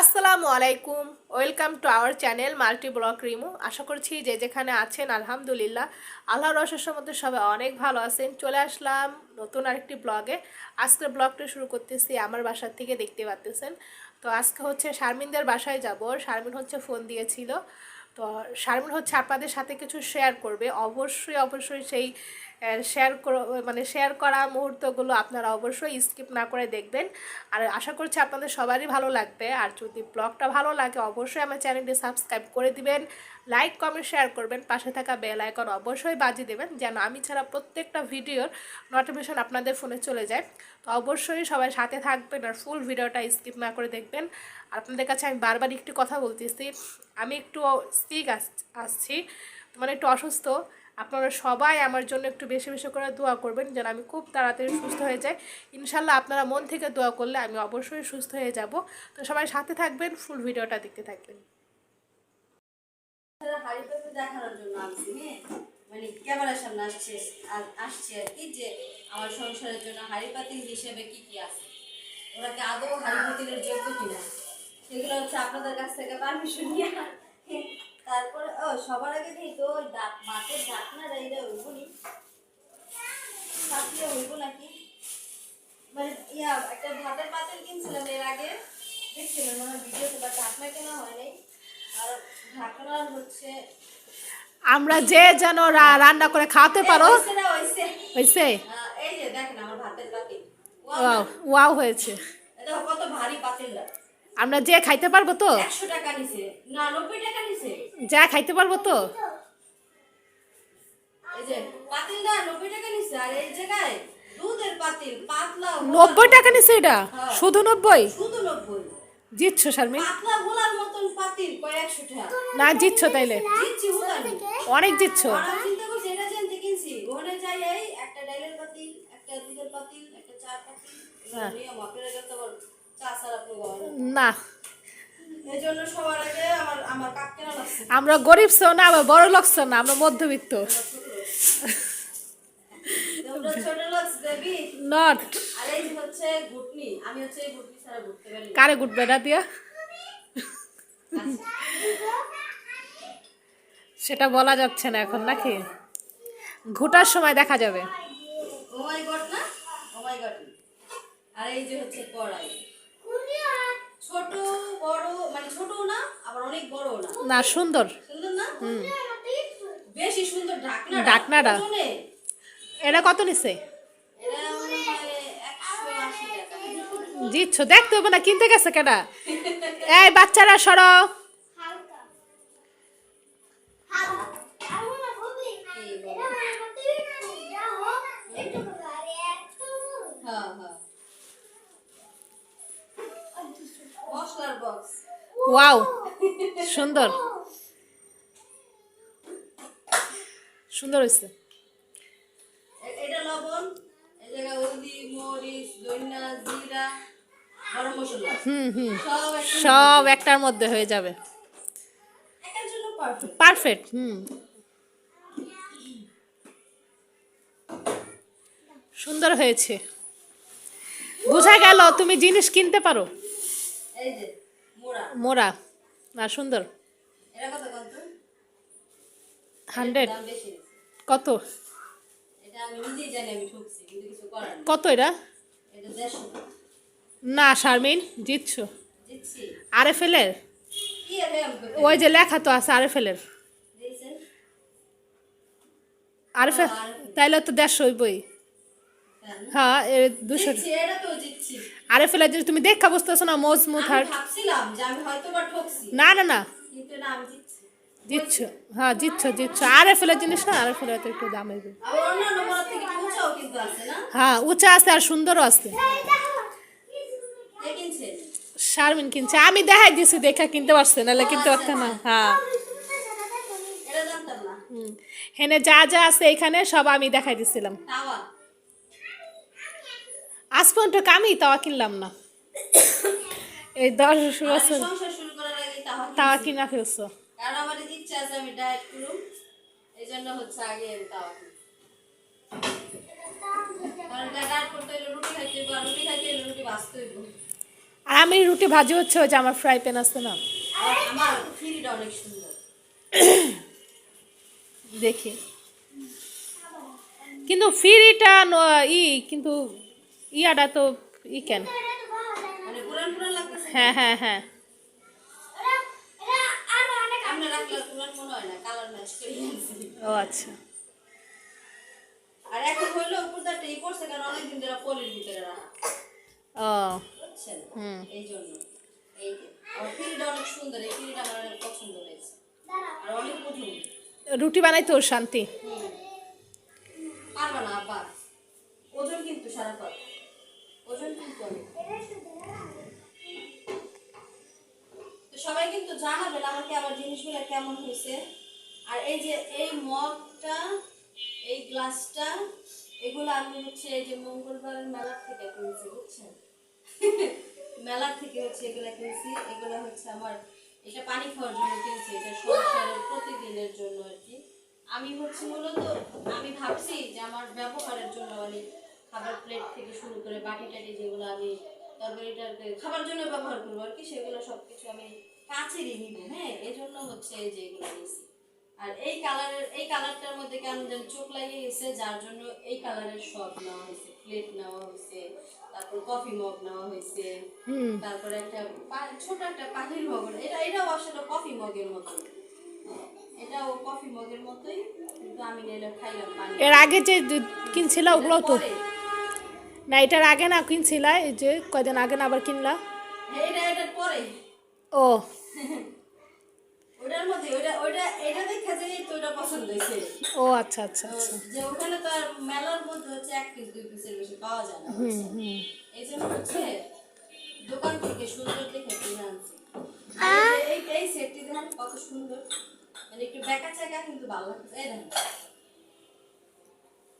আসসালামু আলাইকুম। Welcome to our channel multi block Rimu. আশা করছি যে যেখানে আছেন, আলহামদুলিল্লাহ। আল্লাহ রসের মধ্যে সবাই অনেক ভালো আছেন। চলে আসলাম নতুন আরেকটি ব্লগে। আজকের ব্লগটা শুরু করতেছি আমার বাসার থেকে, দেখতে পাচ্তেছেন তো আজকে হচ্ছে শারমিনদের বাসায় যাব। শারমিন হচ্ছে ফোন দিয়েছিল। তো শারমিন হচ্ছে আপনাদের সাথে কিছু শেয়ার করবে। অবশ্যই অবশ্যই সেই শেয়ার মানে শেয়ার করা মুহূর্তগুলো আপনারা অবশ্যই স্কিপ না করে দেখবেন। আর আশা করছি আপনাদের সবারই ভালো লাগবে। আর যদি ব্লগটা ভালো লাগে, অবশ্যই আমার চ্যানেলটি সাবস্ক্রাইব করে দিবেন। লাইক কমেন্ট শেয়ার করবেন। পাশে থাকা বেল আইকন অবশ্যই বাজিয়ে দেবেন, যেন আমি ছাড়া প্রত্যেকটা ভিডিওর নোটিফিকেশন আপনাদের ফোনে চলে যায়। তো অবশ্যই সবাই সাথে থাকবেন আর ফুল ভিডিওটা স্কিপ না করে দেখবেন। আর আপনাদের কাছে আমি বারবার একটি কথা বলতেছি, আমি একটু স্পিক আসছি মানে একটু অসুস্থ। আপনারা সবাই আমার জন্য একটু বেশি বেশি করে দোয়া করবেন যেন আমি খুব তাড়াতাড়ি সুস্থ হয়ে যাই। ইনশাল্লাহ আপনারা মন থেকে দোয়া করলে আমি অবশ্যই সুস্থ হয়ে যাব। তো সবাই সাথে থাকবেন, ফুল ভিডিওটা দেখতে থাকবেন। হ্যাঁ? মানে ক্যামেরার সামনে আসছে আসছে আর কি যে আমার সংসারের জন্য হাড়ি হিসেবে কি কি আছে? ওরা কি আদৌ হাড়ি যোগ্য কিনা? সেগুলো হচ্ছে আপনাদের কাছ থেকে পারমিশন নিয়ে তারপরে ও সবার আগে নেই তো ওই ডাক মাছের ঢাকনা এইটা থাকলে হইব নাকি? মানে ইয়া একটা ভাতের পাতিল কিনছিলাম এর আগে। দেখছিলাম মনে ভিডিওতে বা ঢাকনা কেনা আর ঢাকনা হচ্ছে আমরা যে যেন রান্না করে খাওয়াতে পারো। হয়েছে আহ, এই যে দেখেন আমার ভাতের পাতিল। ওয়াও ওয়াও হয়েছে। এটা কত ভারী পাতিলটা। আমরা যে খাইতে পারব তো? একশো টাকা নিছে। না নব্বই টাকা নিছে। যা খাইতে পারব তো। নব্বই টাকা নিছে এটা? শুধু নব্বই? শুধু নব্বই। শারমিন? একশো টাকা? না জিতছ তাইলে। অনেক জিতছ। হ্যাঁ। না। এই সবার আগে আমার আমার কাপ কেনা লাগছে। আমরা গরিব ছো না আমরা বড় লোক ছো না আমরা মধ্যবিত্ত। নট। না। কারে গুড বেড়া দিয়া সেটা বলা যাচ্ছে না এখন নাকি? ঘুটার সময় দেখা যাবে। না? মাই গড আর এই যে হচ্ছে কড়াই। ছোট বড় মানে না আবার অনেক বড়ও না। না সুন্দর। সুন্দর না? বেশি সুন্দর ঢাকনা ঢাকনাটা। এটা কত নিছে? দিচ্ছ জিতছ। দেখতে হবে না কিনতে গেছে কেনা এই বাচ্চারা সরো এই বড়। হ্যাঁ হ্যাঁ মশলার বক্স ওয়াও সুন্দর। সুন্দর হয়েছে। এটা লবণ এই জায়গায় হলদি মরিচ দইনা জিরা গরম মশলা। হুম হুম। সব একটার মধ্যে হয়ে যাবে। Perfect hmm. সুন্দর হয়েছে। বোঝা গেল তুমি জিনিস কিনতে পারো। মোড়া। মোরা না সুন্দর। হান্ড্রেড। কত? কত এটা। না শারমিন জিতছ। আরে ফেলের আরে ওই যে লেখা তো আছে আরে ফেলের আরে তাইলে তো দেড়শো হইবই হ্যাঁ দুশো আরে ফেলের জিনিস তুমি দেখা বুঝতেছো না মজমুত ঠকছি। না না না। জিতছ। হ্যাঁ জিতছ জিতছ। আরে ফেলের জিনিস না আরে ফেলের তো একটু দাম হ্যাঁ উঁচা আছে আর সুন্দরও আছে। কিনছে? শারমিন কিনছে। আমি দেখাই দিছি দেখা কিনতে পারছে নাহলে কিনতে পারতে না। হ্যাঁ। জানতাম না। হুম। হেনে যা যা আছে এখানে সব আমি দেখাই দিছিলাম। তাওয়া আজ পর্যন্ত কামি তাওয়া কিনলাম না। এই দশ বছর তাওয়া কিনা ফেলছো। কারণ আমার ইচ্ছা আছে আমি ডায়েট করুম এই জন্য হচ্ছে আগে তাওয়া কিনি। কারণ ডায়েট করতে হলে রুটি খাইতে হইব আর আমি রুটি ভাজি হচ্ছে যে আমার ফ্রাই প্যান আছে না। দেখি। কিন্তু ফ্রিটা ই কিন্তু ইয়াটা তো ই কেন? মানে হ্যাঁ হ্যাঁ হ্যাঁ। ও আচ্ছা। আর এখন হইল উপরটা ই করছে কারণ অনেকদিন ধরে পলির ভিতরে রাখা। ও। হুম। এই জন্য। এই অনেক সুন্দর এই ফিরিটা আমার অনেক পছন্দ হয়েছে। আর অনেক কঠিন রুটি বানাইতে ওর শান্তি। পারবা না আব্বা ওজন কিন্তু সারা অনেক সবাই কিন্তু জানাবেন আমাকে আমার জিনিসগুলো কেমন হয়েছে। আর এই যে এই মগটা, এই গ্লাসটা, এগুলো আমি হচ্ছে এই যে মঙ্গলবার মেলার থেকে কিনেছি, বুঝছেন? মেলার থেকে হচ্ছে এগুলো কিনেছি। এগুলো হচ্ছে আমার, এটা পানি খাওয়ার জন্য কিনেছি, এটা সংসারের প্রতিদিনের জন্য আর কি। আমি হচ্ছে মূলত, আমি ভাবছি যে আমার ব্যবহারের জন্য মানে খাবার প্লেট থেকে শুরু করে বাটি টাটি যেগুলো আমি তরকারিটাকে খাবার জন্য ব্যবহার করব আর কি সেগুলো সব কিছু আমি কাছেরই নিব হ্যাঁ? এই জন্য হচ্ছে এই যে এগুলো নিয়েছি আর এই কালারের এই কালারটার মধ্যে কেমন যেন চোখ লাগিয়ে গেছে যার জন্য এই কালারের সব নেওয়া হয়েছে প্লেট নেওয়া হয়েছে তারপর কফি মগ নেওয়া হয়েছে তারপরে একটা ছোট একটা পাখির মগ এটা এটাও আসলে কফি মগের মতো এটাও কফি মগের মতোই কিন্তু আমি নিলে খাইলাম পানি। এর আগে যে কিনছিলা ওগুলো তো না এটার আগে না কিনছিলা এই যে কয়দিন আগে না আবার কিনলা? এটা পরে। ও। ও আচ্ছা আচ্ছা আচ্ছা। যে ওখানে তো আর মেলার মধ্যে হচ্ছে এক পিস দুই পিসের বেশি পাওয়া যায় না। হুম হুম। এই জন্য হচ্ছে দোকান থেকে সুন্দর দেখে কিনে আনছি। আর এই এই এই সেটটি দেখেন কত সুন্দর। মানে একটু বেকা চাকা কিন্তু ভালো লাগছে। এই দেখেন।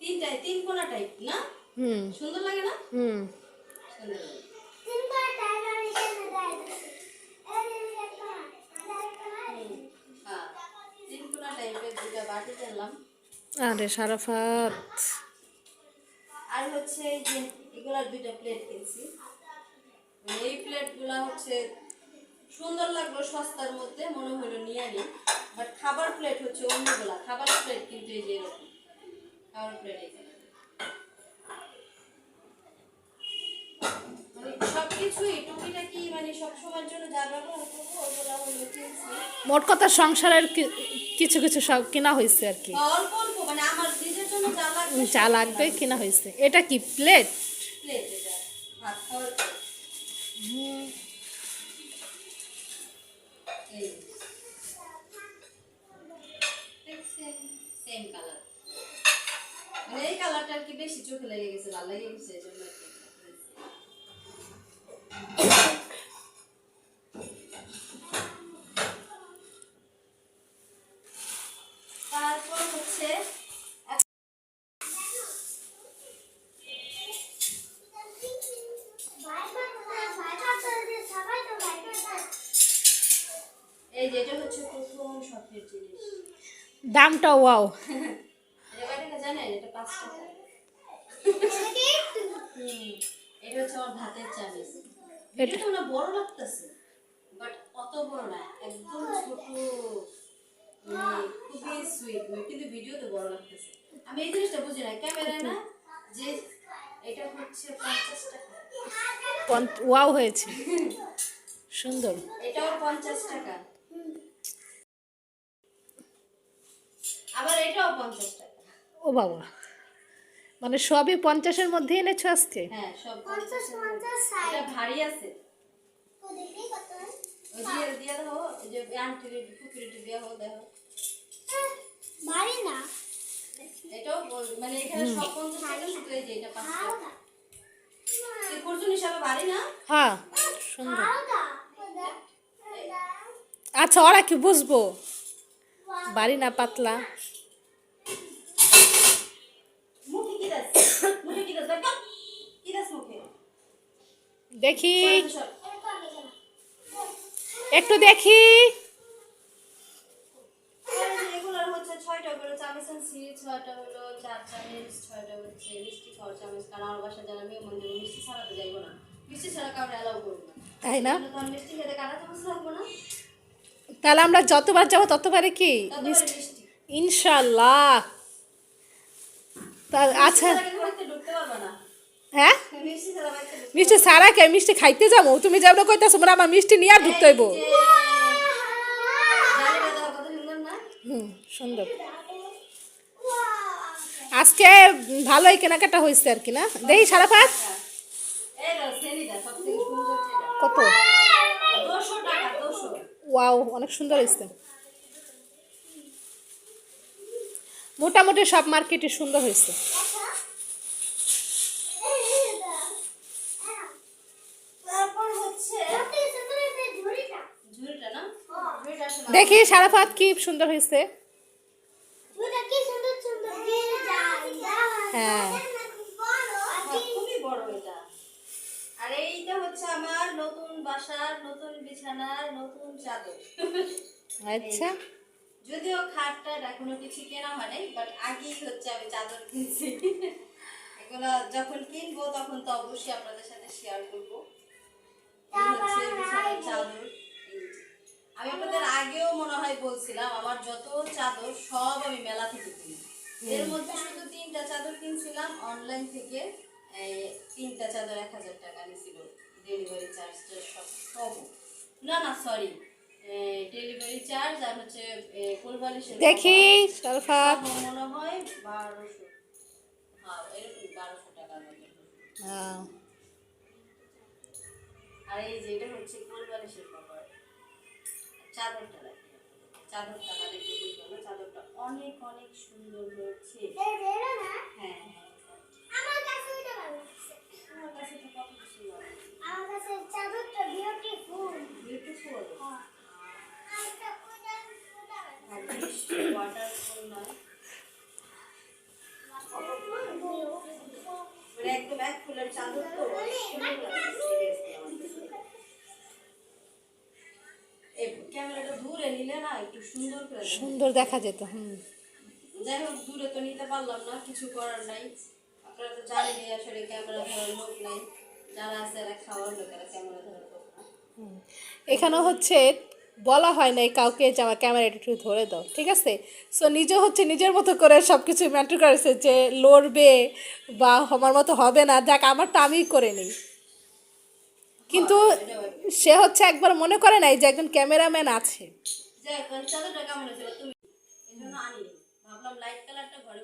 তিনটায় তিন কোনা টাইপ না? হুম। সুন্দর লাগে না? হুম। আরে সারাফাত। আর হচ্ছে এই যে এগুলার দুইটা প্লেট কিনছি। মানে এই প্লেটগুলা হচ্ছে সুন্দর লাগল সস্তার মধ্যে মনে হলো নিয়ে আনি। বাট খাবার প্লেট হচ্ছে অন্যগুলা। খাবার প্লেট কিন্তু এই যে এরকম। খাবার প্লেট এখানে মানে সব কিছুই টুকিটাকি মানে সব সময়ের জন্য যা ব্যবহার করব ওগুলা হলো কিনছি মোট কথা সংসারের কিছু কিছু সব কেনা হয়েছে আর কি। অল্প মানে জন্য যা লাগবে কেনা হয়েছে। এটা কি প্লেট। এই সেম কালার মানে এই কালারটা আর কি বেশি চোখে লেগে গেছে ভালো লেগে গেছে এই যে এটা হচ্ছে প্রথম শখের জিনিস। দামটা ওয়াও। এটা কয় টাকা জানেন? এটা পাঁচ টাকা। এটা হচ্ছে আমার ভাতের চামিচ। এটা তো না বড় লাগতেছে বাট অত বড় না একদম ছোট। মানে খুবই সুইট কিন্তু ভিডিওতে বড় লাগতেছে। আমি এই জিনিসটা বুঝি না না যে এটা হচ্ছে পঞ্চাশ টাকা। ওয়াও হয়েছে। সুন্দর। এটাও পঞ্চাশ টাকা। আবার এটাও পঞ্চাশ টাকা। ও বাবা। মানে সবই পঞ্চাশের মধ্যে এনেছো আজকে? হ্যাঁ সব পঞ্চাশ এটা ভারী আছে। ওই দিয়ে দিয়ে দাও ওই যে আন্টির পুকুরিটি দিয়ে হোক দেখো এটাও মানে এখানে সব পঞ্চাশ টাকা শুধু এই যে এটা পাঁচ টাকা তুই করছুন হিসাবে ভারী না? হ্যাঁ সুন্দর। আচ্ছা ওরা কি বুঝব? বাড়ি না পাতলা মুখে কি দাস মুখে কি দাস দেখো কি দাস মুখে দেখি সর। একটু দেখি আর এই যে এগুলোর হচ্ছে ছয়টা করে চামচ আনছি ছয়টা হলো চার চামচ ছয়টা হচ্ছে মিষ্টি খাওয়ার চামচ কারণ আমার বাসা যারা মেয়ে মন্দির মিষ্টি ছাড়াতে যাইবো না মিষ্টি ছাড়া কাউকে অ্যালাউ করব না তাই না? তাহলে আমরা যতবার যাব ততবারে কি? ইনশাল্লাহ আচ্ছা। হ্যাঁ? মিষ্টি সারা কে মিষ্টি খাইতে যাব? তুমি যাব কইতাছো, মোরা আমার মিষ্টি নিয়ে আর ঢুকতে হইব। হুম, সুন্দর। আজকে ভালোই কেনাকাটা হয়েছে আর কি, না? দেখি সারা পাঁচ কত? ওয়াও, অনেক সুন্দর হয়েছে। মোটামুটি সব মার্কেটে সুন্দর হয়েছে তারপর হচ্ছে ঝুড়িটা না ঝুড়িটা আসলে দেখি সারা পাত কি সুন্দর হয়েছে। হ্যাঁ খুবই বড় এটা আর এইটা হচ্ছে আমার নতুন বাসার নতুন বিছানার নতুন চাদর। আচ্ছা। যদিও খাটটা এখনও কিছু কেনা হয় নাই বাট আগেই হচ্ছে আমি চাদর কিনছি। এগুলো যখন কিনবো তখন তো অবশ্যই আপনাদের সাথে শেয়ার করব। হচ্ছে বিছানার চাদর। আমি আপনাদের আগেও মনে হয় বলছিলাম আমার যত চাদর সব আমি মেলা থেকে কিনি। এর মধ্যে শুধু তিনটা চাদর কিনছিলাম অনলাইন থেকে তিনটা চাদর এক হাজার টাকা নিয়েছিল ডেলিভারি চার্জটা সব সব। না না সরি ডেলিভারি চার্জ আর হচ্ছে কোলবালিশের দেখি মনে হয় বারোশো। হ্যাঁ এরকম বারোশো মতো হ্যাঁ। আর এই যে এটা হচ্ছে কোলবালিশের কভার চাদরটা রাখি চাদরটা না চাদরটা অনেক অনেক সুন্দর হয়েছে। হ্যাঁ হ্যাঁ আমার কাছে তো কত সুন্দর বিউটিফুল ওয়াটারফুল নয়। মানে একদম এক ফুলের চাদর তো একটু সুন্দর করে সুন্দর দেখা যেত হুম। যাই হোক দূরে তো নিতে পারলাম না কিছু করার নাই। আপনারা তো জানেনই আসলে ক্যামেরা ধরার লোক নাই। যারা আছে এরা খাওয়ার ক্যামেরা ধরার লোক না। এখানেও হচ্ছে বলা হয় নাই কাউকে যে আমার ক্যামেরা একটু ধরে দাও ঠিক আছে? সো নিজে হচ্ছে নিজের মতো করে সব কিছু ম্যাটার করেছে যে লড়বে বা আমার মতো হবে না যাক আমারটা আমিই করে নিই। কিন্তু সে হচ্ছে একবার মনে করে নাই যে একজন ক্যামেরাম্যান আছে। হোক চাদরটা কেমন হয়েছিল তুমি এই জন্য আনি। ভাবলাম লাইট কালারটা ঘরে